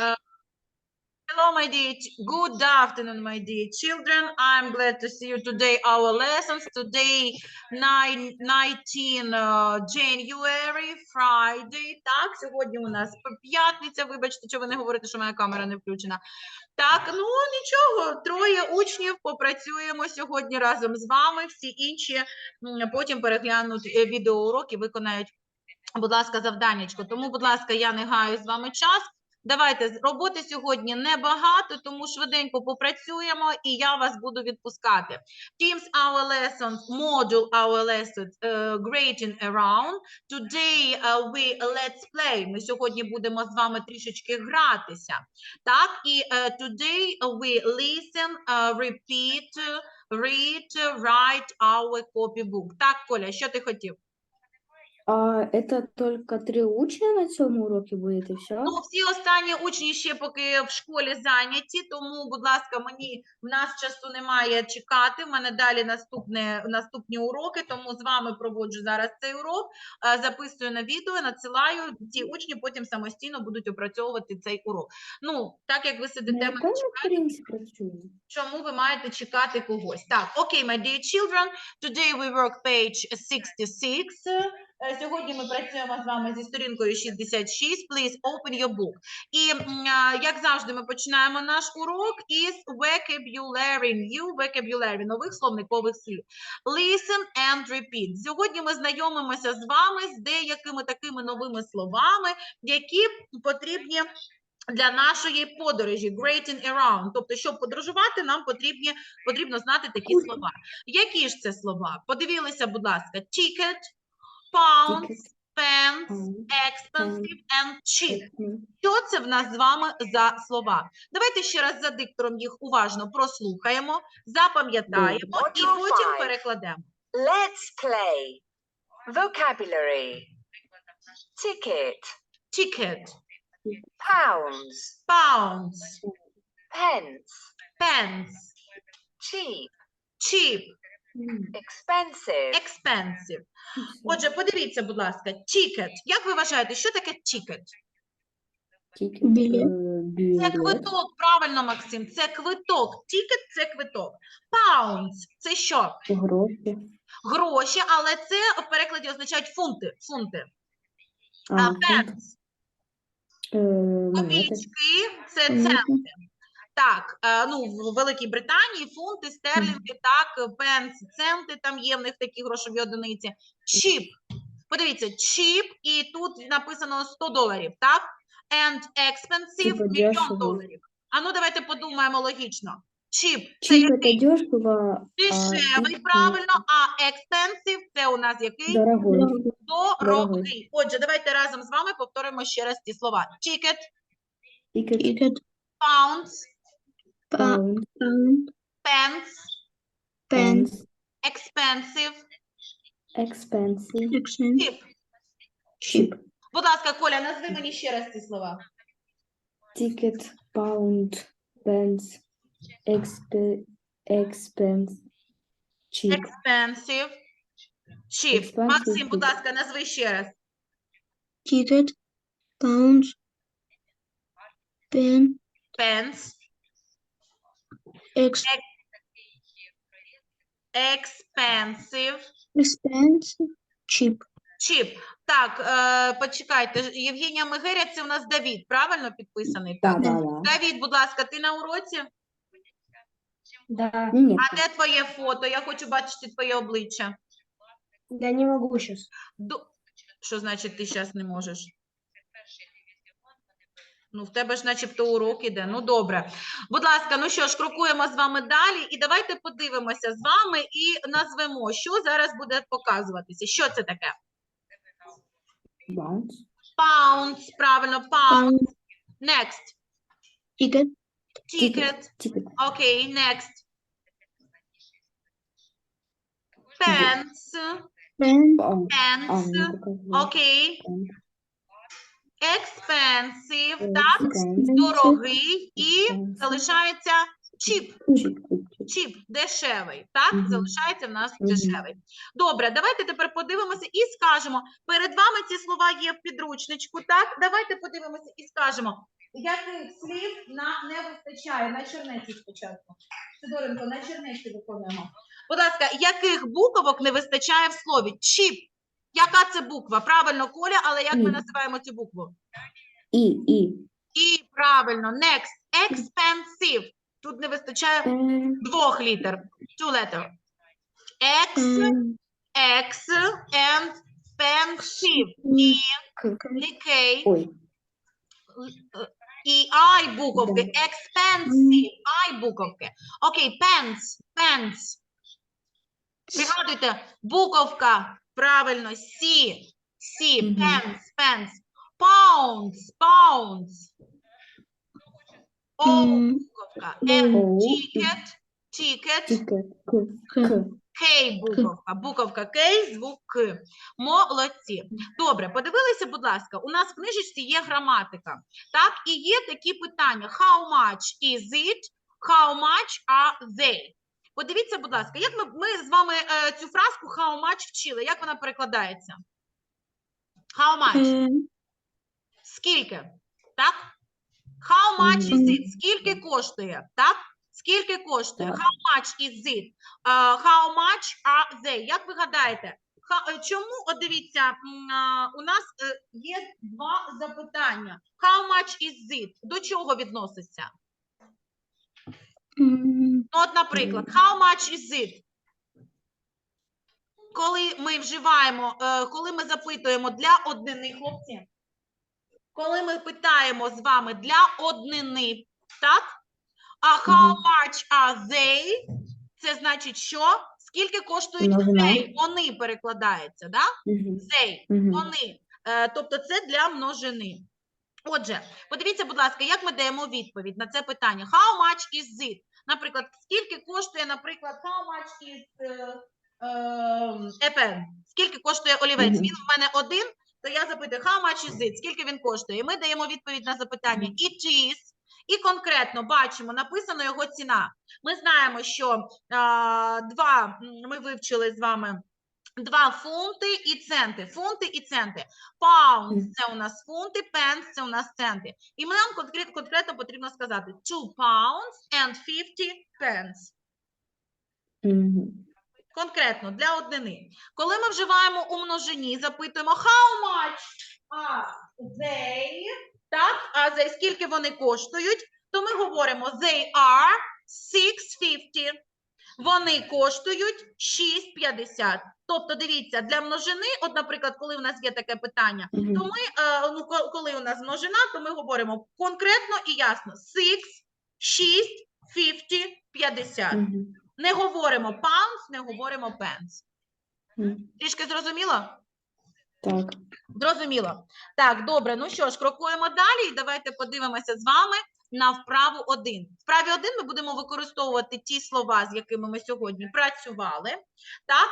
Uh, Hello, my dear. Good afternoon, my dear children. I'm glad to see you today. Our lessons today, 9, 19 uh, January, Friday. Так, сьогодні у нас п'ятниця. Вибачте, що ви не говорите, що моя камера не включена. Так, ну нічого, троє учнів попрацюємо сьогодні разом з вами. Всі інші потім переглянуть е, відеоурок і виконають, будь ласка, завданнячко. Тому, будь ласка, я не гаю з вами час. Давайте роботи сьогодні небагато, тому швиденько попрацюємо, і я вас буду відпускати. Teams our lessons, module our lessons, uh, greeting around. Today uh, we let's play. Ми сьогодні будемо з вами трішечки гратися. Так, і uh, today we listen, uh, repeat, read, write our copybook. Так, Коля, що ти хотів? А это только три учня на цьому уроці буде і все? Ну, всі останні учні ще поки в школі зайняті, тому, будь ласка, мені в нас часу немає чекати. В мене далі наступне наступні уроки, тому з вами проводжу зараз цей урок. Записую на відео, надсилаю. Ці учні потім самостійно будуть опрацьовувати цей урок. Ну, так як ви сидите, На мене чекаєте, чому ви маєте чекати когось? Так, окей, my dear children, today we work page 66. Е, Сьогодні ми працюємо з вами зі сторінкою 66. Please open your book. І як завжди, ми починаємо наш урок із vocabulary, new vocabulary, нових словникових слів. Listen and repeat. Сьогодні ми знайомимося з вами з деякими такими новими словами, які потрібні для нашої подорожі greeting around. Тобто, щоб подорожувати, нам потрібні, потрібно знати такі слова. Які ж це слова? Подивилися, будь ласка, ticket, pounds, pence, expensive and cheap. Що це в нас з вами за слова? Давайте ще раз за диктором їх уважно прослухаємо, запам'ятаємо і Module потім five. перекладемо. Let's play. Vocabulary. Ticket. Ticket, Pounds. pounds, Pence. pence, Cheap. cheap, Expensive. expensive. Отже, подивіться, будь ласка, ticket. Як ви вважаєте, що таке ticket? Тікет, Білет. Це квиток, правильно, Максим, це квиток. Ticket – це квиток. Pounds – це що? Гроші. Гроші, але це в перекладі означають фунти. Фунти. А. Е, монети. Копійки це центи. Так, е, ну в Великій Британії фунти, стерлінги, так, пенс, центи, там є в них такі грошові одиниці. Чіп. Подивіться, чіп, і тут написано 100 доларів, так? And expensive мільйон дешево. доларів. А ну давайте подумаємо логічно. Чіп це який? дешево, Дешевий, тік- правильно, а expensive це у нас який? Дорогой. Дорогий. Отже, давайте разом з вами повторимо ще раз ці слова. Ticket, Тікет, Ticket, pounds, pound, pence, pence, пенс, expensive, експенсив, accent, cheap. чіп. Будь ласка, Коля, назви мені ще раз ці слова. Тікет, паунд, пенс, експе, експенс, чіп. Expensive, cheap. Expensive, Максим, будь cheap. ласка, назви ще раз. ticket, pounds, pen, Pence, ex, expensive, expensive, cheap, cheap. Так, е, почекайте. Євгенія Мегеря, це у нас Давід, правильно підписаний? Да, Так. да, да. Давід, будь ласка, ти на уроці? Да. Ні, А де твоє фото? Я хочу бачити твоє обличчя. Я не могу сейчас. До... Що значить ти зараз не можеш? Ну, в тебе ж начебто урок іде. Ну, добре. Будь ласка, ну що ж, крокуємо з вами далі. І давайте подивимося з вами і назвемо, що зараз буде показуватися. Що це таке? Pounds, правильно, pound. Pound, Next. ticket, Ticket. Окей, next. Pants. pen, Паунд. Pants. Окей. Expensive, так? Дорогий. І залишається cheap. Чіп, чіп. Дешевий, так? Залишається в нас дешевий. Добре, давайте тепер подивимося і скажемо. Перед вами ці слова є в підручничку, так? Давайте подивимося і скажемо. яких слів на не вистачає на чернеці спочатку? Сидоренко, на чернеці виконуємо. Будь ласка, яких буквок не вистачає в слові? Чіп. Яка це буква? Правильно, Коля, але як ми називаємо цю букву? И, и. І правильно, next. Expensive. Тут не вистачає Э, двох літер. Two letter. Ex, М, ex and К. не K. І I буковки. Expensive. I буковки. Окей, pants, pants. Пригадуйте, буковка. Правильно. C, Мгм. pants, pants. Pounds, pounds. М. буковка. О. ticket, ticket. Тикет. К. К. К. К буковка, буковка К, звук К. Молодці. Добре, подивилися, будь ласка, у нас в книжечці є граматика. Так, і є такі питання: How much is it? How much are they? Подивіться, будь ласка, як ми, ми з вами е, цю фразку how much вчили, як вона перекладається? How much? Скільки? Так? How much is it? Скільки коштує? Так? Скільки коштує? How much is it? Uh, how much are they? Як ви гадаєте? Е, Чому, от дивіться, у нас е, є два запитання. How much is it? До чого відноситься? Ну, от, наприклад, how much is it? Коли ми вживаємо, е, коли ми запитуємо для однини, хлопці, коли ми питаємо з вами для однини, так? А how much are they? Це значить, що? Скільки коштують they? Вони перекладаються, да? They, вони. Е, тобто це для множини. Отже, подивіться, будь ласка, як ми даємо відповідь на це питання. How much is it? Наприклад, скільки коштує, наприклад, how much is е, ем. Скільки коштує олівець? Він в мене один, то я запитую, how much is it? Скільки він коштує? І ми даємо відповідь на запитання it is. І конкретно бачимо, написано його ціна. Ми знаємо, що а, два, ми вивчили з вами два фунти і центи. Фунти і центи. Pounds – це у нас фунти, pence – це у нас центи. І нам конкретно, конкретно потрібно сказати two pounds and 50 pence. Конкретно для однини. Коли ми вживаємо у множині, запитуємо how much are they, так, а за скільки вони коштують, то ми говоримо they are 650. Вони коштують 6,50. Тобто, дивіться, для множини, от, наприклад, коли у нас є таке питання, Мгм. то ми, е, ну, коли у нас множина, то ми говоримо конкретно і ясно: 6, 6, 50, 50. Мгм. Не говоримо pounds, не говоримо pence. Мгм. Трішки зрозуміло? Так. Зрозуміло. Так, добре. Ну що ж, крокуємо далі і давайте подивимося з вами на вправу 1. В вправі 1 ми будемо використовувати ті слова, з якими ми сьогодні працювали, так,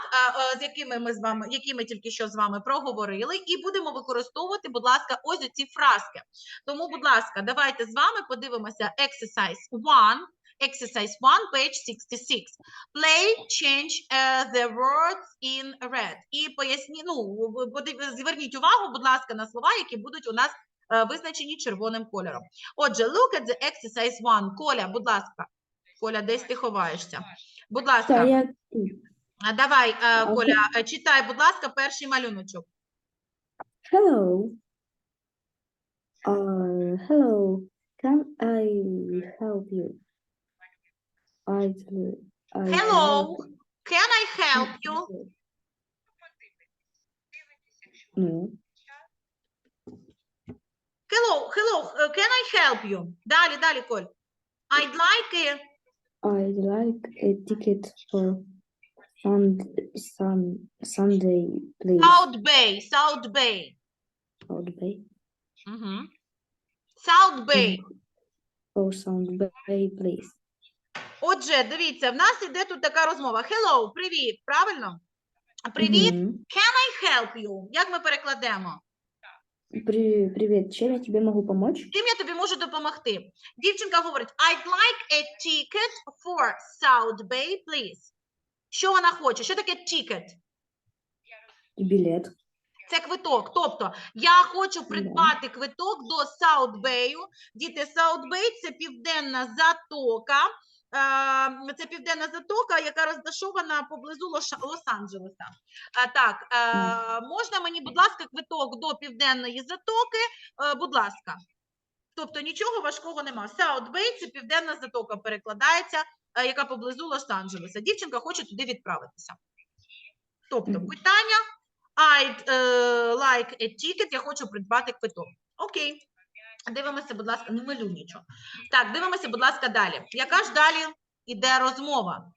е, з якими ми з вами, які ми тільки що з вами проговорили, і будемо використовувати, будь ласка, ось ці фразки. Тому, будь ласка, давайте з вами подивимося exercise 1. Exercise 1, page 66. Play, change uh, the words in red. І поясні, ну, зверніть увагу, будь ласка, на слова, які будуть у нас визначені червоним кольором. Отже, look at the exercise 1. Коля, будь ласка. Коля, десь ти ховаєшся. Будь ласка, давай, е, Коля, е, читай, будь ласка, перший малюночок. Hello. Uh, hello. Can I help you? I'd, I'd Hello. Can I help you? Ну, Hello, hello, е, can I help you? Далі, далі, Коль. I'd like a I'd like a ticket for Sun, sun, Sunday, please. South Bay, South Bay. South Bay. Угу. South Bay. For Sunday, please. Отже, дивіться, в нас іде тут така розмова. Hello, привіт, правильно? Привіт, can I help you? Як ми перекладемо? При- Привет, чем я тебе могу помочь? Чим я тобі можу допомогти? Дівчинка говорить, I'd like a ticket for South Bay, please. Що вона хоче? Що таке ticket? Билет. Це квиток. Тобто я хочу придбати квиток до Саут Бею. Діти, Саут Бей це південна затока. Е, Це південна затока, яка розташована поблизу Лос-Анджелеса. Е, Так, е, можна мені, будь ласка, квиток до південної затоки? Будь ласка. Тобто нічого важкого нема. Саут Бей це південна затока перекладається, яка поблизу Лос-Анджелеса. Дівчинка хоче туди відправитися. Тобто питання I'd like a ticket, я хочу придбати квиток. Окей. Дивимося, будь ласка, не малю нічого. Так, дивимося, будь ласка, далі. Яка ж далі іде розмова?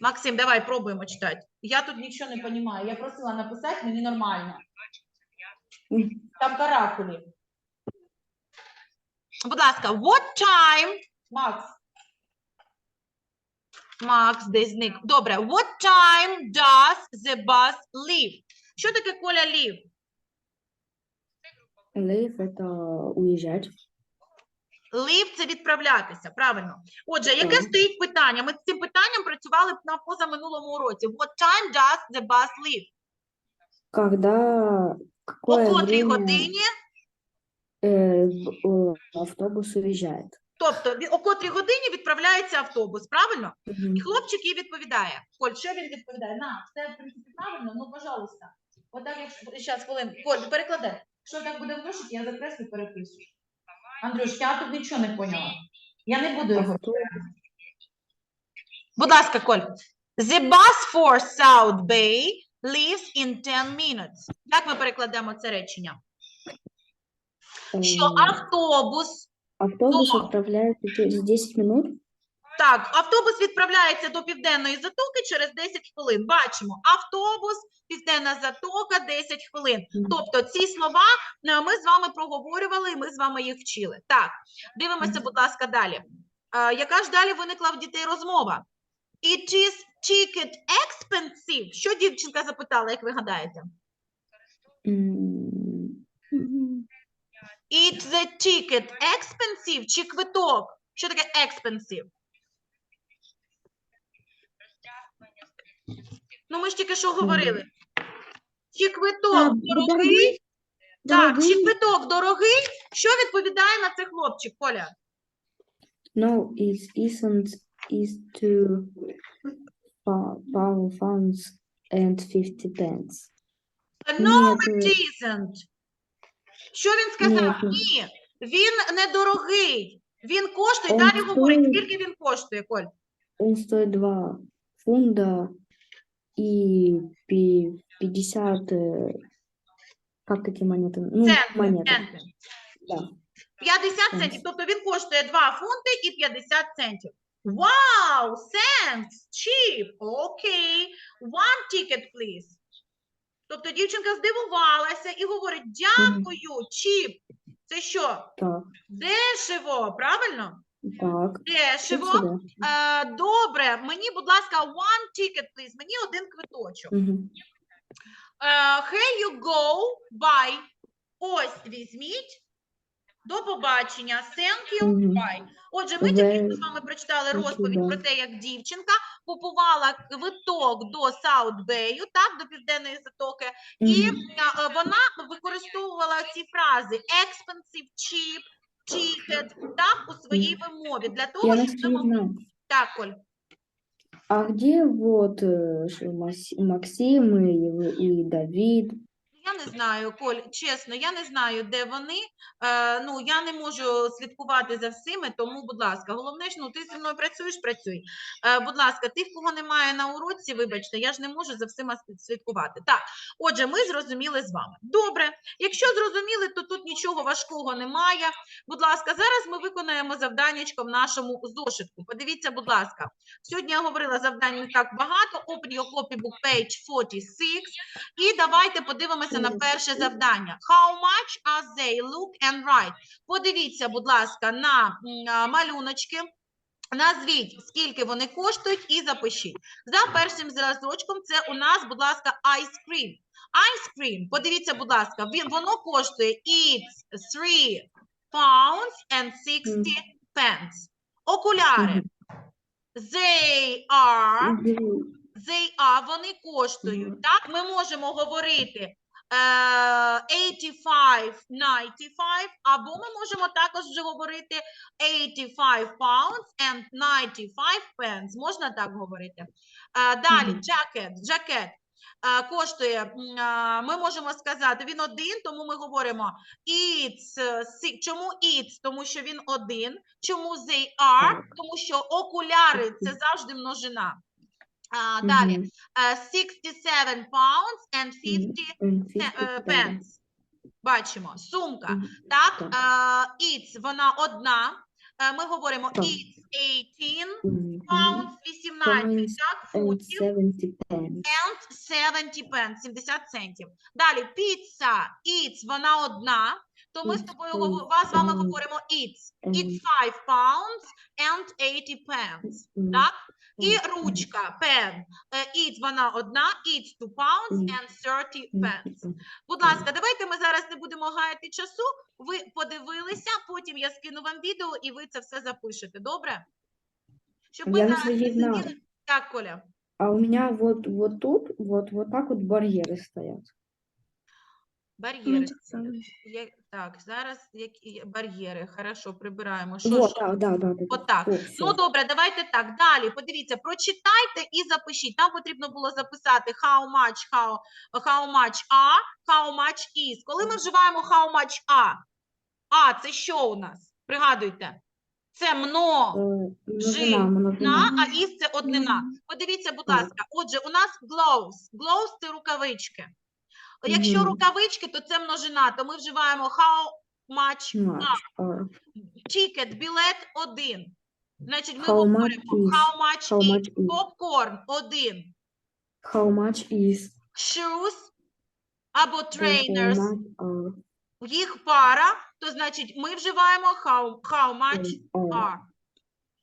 Максим, давай пробуємо читати. Я тут нічого не розумію. Я просила написати, мені нормально. Там каракулі. Будь ласка, what time, Макс? Макс десь зник. Добре, what time does the bus leave? Що таке Коля leave? Leave это уезжать. Leave – це відправлятися, правильно. Отже, яке Так. стоїть питання? Ми з цим питанням працювали б на позаминулому уроці. What time does the bus leave? Когда О какое котрій время годині? э, в- э, автобус уезжает? Тобто, ві- о котрій годині відправляється автобус, правильно? Мгм. І хлопчик їй відповідає. Коль, що він відповідає? На, це в принципі правильно, ну, пожалуйста. Отак, якщо зараз хвилин. Коль, перекладай. Що так буде в зошиті, я закреслю, перепишу. Андрюш, я тут нічого не поняла. Я не буду його. Будь ласка, Коль. The bus for South Bay leaves in 10 minutes. Як ми перекладемо це речення? Що Э, автобус, Автобус До. отправляется через 10 минут. Так, автобус відправляється до Південної Затоки через 10 хвилин. Бачимо, автобус, Південна Затока, 10 хвилин. Тобто ці слова е, ми з вами проговорювали і ми з вами їх вчили. Так, дивимося, будь ласка, далі. Е, Яка ж далі виникла в дітей розмова? It is ticket expensive. Що дівчинка запитала, як ви гадаєте? М, the ticket expensive чи квиток? Що таке expensive? Ну, ми ж тільки що говорили. Чи квиток дорогий? Так, чи квиток дорогий? Що відповідає на це хлопчик, Коля? No, it isn't. Is to pound funds and 50 pence. No, it isn't. Що він сказав? Ні, Ні, він недорогий. Він коштує, далі говорить, скільки він коштує, Коль? Он стоит 2 фунта и пи- 50... э, Как эти монеты? Ну, Центи, монеты. центи. Да. 50 Цент. центів. Тобто він коштує 2 фунти і 50 центів. Wow, thanks, cheap. Окей. One ticket, please. Тобто дівчинка здивувалася і говорить: дякую, cheap. Це що? Так, Дешево, правильно? Так. Дешево. Е, добре, мені, будь ласка, one ticket, please. Мені один квиточок. Мгм. Е, here you go, bye. Ось візьміть. До побачення. Thank you, Мгм. bye. Отже, ми тільки що з вами прочитали розповідь про те, як дівчинка купувала квиток до Саут-Бею, так, до Південної Затоки, і Мгм. е, вона використовувала ці фрази expensive, cheap, ticket, так, у своїй вимові, для того, Я щоб наскільки ви могли... знаю. Так, Коль. А где вот э, ш- Мас- Максим и, и Давид? Я не знаю, Коль, чесно, я не знаю, де вони. Е, ну, я не можу слідкувати за всіми, тому, будь ласка, головне ж, ну, ти зі мною працюєш, працюй. Е, будь ласка, тих, кого немає на уроці, вибачте, я ж не можу за всіма слідкувати. Так, отже, ми зрозуміли з вами. Добре, якщо зрозуміли, то тут нічого важкого немає. Будь ласка, зараз ми виконаємо завданнячко в нашому зошитку. Подивіться, будь ласка, сьогодні я говорила завдань так багато. Open your copybook page 46. І давайте подивимося на перше завдання. How much are they? Look and write. Подивіться, будь ласка, на малюночки. Назвіть, скільки вони коштують, і запишіть. За першим зразочком це у нас, будь ласка, ice cream. Ice cream, подивіться, будь ласка, він, воно коштує it's 3 pounds and 60 pence. Окуляри. They are they are, вони коштують. Так, ми можемо говорити 85, 95, або ми можемо також вже говорити 85 pounds and 95 pence. Можна так говорити? Е, Далі, Мгм. jacket, е, Коштує, ми можемо сказати, він один, тому ми говоримо it's, е, si- чому it's? Тому що він один. Чому they are? Тому що окуляри це завжди множина. А, далі, Мгм. е, 67 pounds and 50 М, Те- 50 е, pence. Бачимо, сумка. Так, Так. е, it's, вона одна. Е, Ми говоримо it's 18 pounds, 18, Pounds так, And футів. 70 pence. And 70 pence, 70 центів. Далі, піца, it's, вона одна. То ми з тобою вас з вами говоримо it's. It's and- 5 pounds and 80 pence. Так? І ручка, pen. Е, It's, вона одна, it's 2 pounds and 30 М, pence. Будь ласка, давайте ми зараз не будемо гаяти часу. Ви подивилися, потім я скину вам відео і ви це все запишете. Добре? Щоб на зараз не сиділи. Так, Коля. А у меня вот, вот тут, вот, вот так вот барьеры стоят. Бар'єри. так Так, зараз які бар'єри. Хорошо, прибираємо. Що, Вот, що? да, да, да. да. Отак. О, Ну, добре, давайте так. Далі. Подивіться, прочитайте і запишіть. Нам потрібно було записати how much, how, how much are, how much is. Коли ми вживаємо how much are, а це що у нас? Пригадуйте. Це мно. Е, жи, множина, множина. На, а із це однина. Подивіться, будь Так. ласка. Отже, у нас gloves. Gloves – це рукавички. Якщо рукавички, то це множина, то ми вживаємо how much are. Ticket, білет – один. Значить, ми How much говоримо is? how much How is. much is? Popcorn – один. How much is? Shoes або how trainers much are? – їх пара, то значить ми вживаємо how, how much are. are.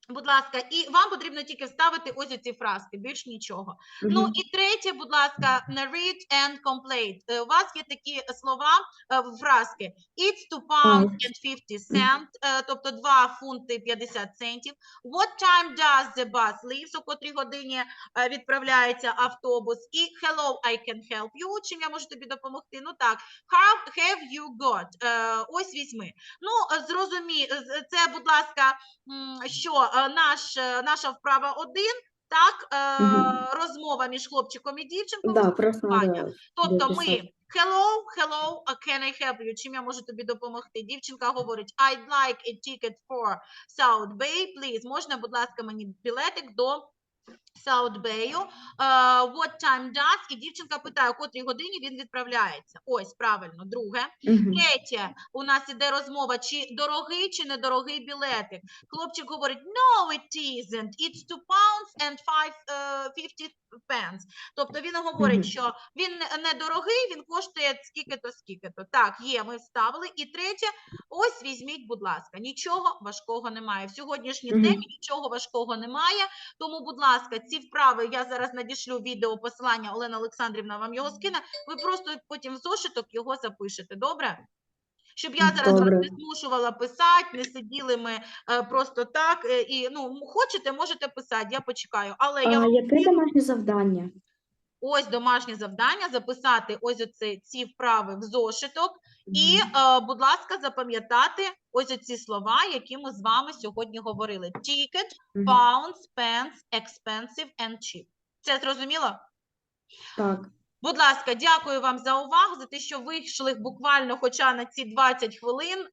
Будь ласка, і вам потрібно тільки вставити ось ці фразки, більш нічого. Ну і третє, будь ласка, read and complete. Е, У вас є такі слова, е, фразки. It's two pounds and 50 cent, е, тобто 2 фунти 50 центів. What time does the bus leave? О котрій годині е, відправляється автобус. І hello, I can help you. Чим я можу тобі допомогти? Ну так, how have you got? Е, Ось візьми. Ну, е, зрозумі, е, це, будь ласка, що е, наш, е, наша вправа один, так, е, угу. розмова між хлопчиком і дівчинкою. Да, спілкування. Тобто ми hello, hello, uh, can I help you? Чим я можу тобі допомогти? Дівчинка говорить I'd like a ticket for South Bay, please. Можна, будь ласка, мені білетик до South Bay. what time does? І дівчинка питає, о котрій годині він відправляється. Ось, правильно. Друге. Третє, у нас іде розмова, чи дорогий, чи недорогий білетик. Хлопчик говорить, no, it isn't. It's two pounds and five, е, 50 pence. Тобто він говорить, Мгм. що він недорогий, він коштує скільки-то, скільки-то. Так, є, ми вставили. І третє, ось візьміть, будь ласка, нічого важкого немає. В сьогоднішній Мгм. темі нічого важкого немає. Тому, будь ласка, ці вправи я зараз надішлю відео посилання, Олена Олександрівна вам його скине. Ви просто потім в зошиток його запишете. Добре? Щоб я зараз вас не змушувала писати, не сиділи ми е, просто так. е, і ну хочете, можете писати, я почекаю. Але я А вам яке домашнє завдання? Ось домашнє завдання записати ось оці ці вправи в зошиток. І, е, будь ласка, запам'ятати ось оці слова, які ми з вами сьогодні говорили: ticket, pounds, pence, expensive and cheap. Це зрозуміло? Так. Будь ласка, дякую вам за увагу, за те, що вийшли буквально хоча на ці 20 хвилин. Е,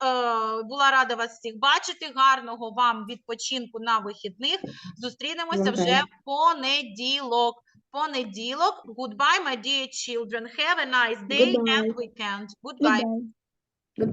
була рада вас всіх бачити. Гарного вам відпочинку на вихідних. Зустрінемося вже в понеділок. Понеділок. Goodbye, my dear children. Have a nice day and Goodbye. weekend. Goodbye. Goodbye.